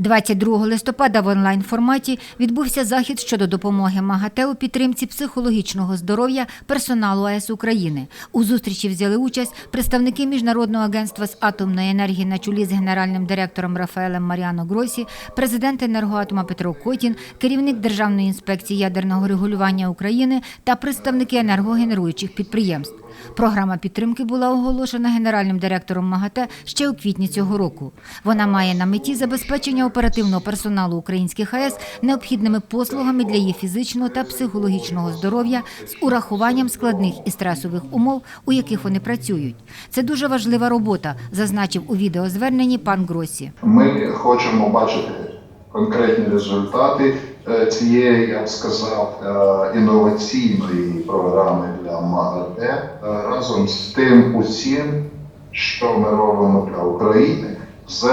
22 листопада в онлайн форматі відбувся захід щодо допомоги МАГАТЕ у підтримці психологічного здоров'я персоналу АЕС України. У зустрічі взяли участь представники міжнародного агентства з атомної енергії на чолі з генеральним директором Рафаелем Маріано Гросі, президент енергоатома Петро Котін, керівник Державної інспекції ядерного регулювання України та представники енергогенеруючих підприємств. Програма підтримки була оголошена генеральним директором МАГАТЕ ще у квітні цього року. Вона має на меті забезпечення оперативного персоналу українських АЕС необхідними послугами для її фізичного та психологічного здоров'я з урахуванням складних і стресових умов, у яких вони працюють. Це дуже важлива робота, зазначив у відеозверненні пан Гросі. Ми хочемо бачити конкретні результати е, цієї, я б сказав, е, інноваційної програми для МАГАТЕ разом з тим усім, що ми робимо для України. З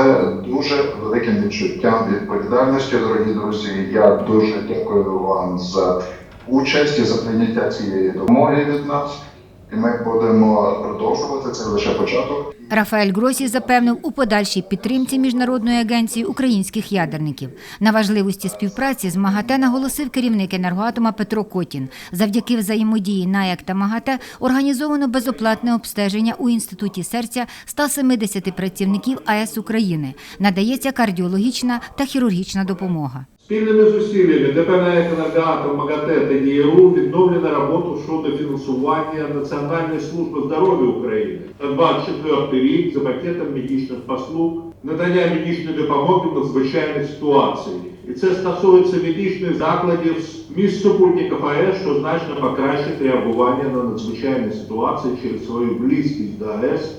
дуже великим відчуттям відповідальності, дорогі друзі. Я дуже дякую вам за участь і за прийняття цієї допомоги від нас. І ми будемо продовжувати це лише початок. Рафаель Гросі запевнив у подальшій підтримці міжнародної агенції українських ядерників. На важливості співпраці з МАГАТЕ наголосив керівник енергоатома Петро Котін. Завдяки взаємодії НАЯК та МАГАТЕ організовано безоплатне обстеження у інституті серця 170 працівників АЕС України. Надається кардіологічна та хірургічна допомога. Спільними зусиллями ДП «НАЕК «Енергоатом», МАГАТЕ та ДІРУ відновлено роботу щодо фінансування Національної служби здоров'я України на 24 рік за пакетом медичних послуг, надання медичної допомоги в надзвичайній ситуації. І це стосується медичних закладів міст супутників АЕС, що значно покращить реагування на надзвичайні ситуації через свою близькість до АЕС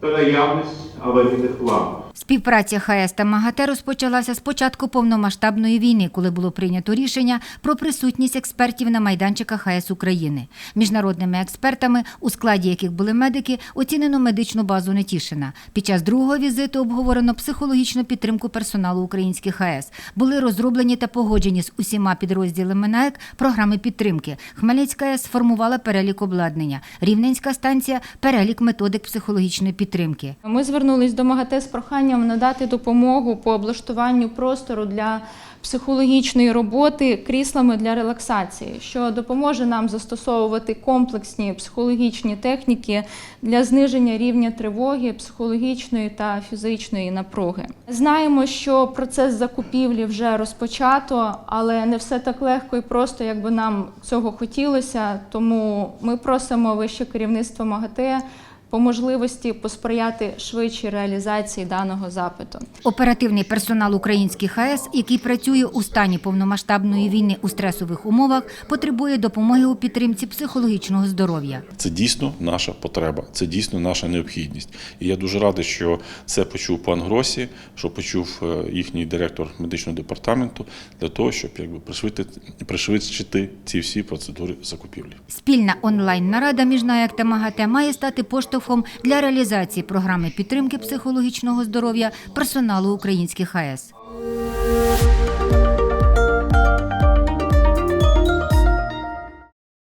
та наявність аварійних планів. Співпраця ХАЕС та МАГАТЕ розпочалася з початку повномасштабної війни, коли було прийнято рішення про присутність експертів на майданчиках ХАЕС України. Міжнародними експертами, у складі яких були медики, оцінено медичну базу Нетішина. Під час другого візиту обговорено психологічну підтримку персоналу українських ХАЕС. Були розроблені та погоджені з усіма підрозділами НАЕК програми підтримки. Хмельницька АЕС сформувала перелік обладнання. Рівненська станція перелік методик психологічної підтримки. Ми звернулись до МАГАТЕ з проханням надати допомогу по облаштуванню простору для психологічної роботи кріслами для релаксації, що допоможе нам застосовувати комплексні психологічні техніки для зниження рівня тривоги, психологічної та фізичної напруги. Знаємо, що процес закупівлі вже розпочато, але не все так легко і просто, як би нам цього хотілося. Тому ми просимо вище керівництво МАГАТЕ по можливості посприяти швидшій реалізації даного запиту. Оперативний персонал українських АЕС, який працює у стані повномасштабної війни у стресових умовах, потребує допомоги у підтримці психологічного здоров'я. Це дійсно наша потреба, це дійсно наша необхідність. І я дуже радий, що це почув пан Гросі, що почув е, їхній директор медичного департаменту для того, щоб якби пришвидшити, пришвидшити ці всі процедури закупівлі. Спільна онлайн-нарада між НАЯК та МАГАТЕ має стати поштовхом для реалізації програми підтримки психологічного здоров'я персоналу українських АЕС.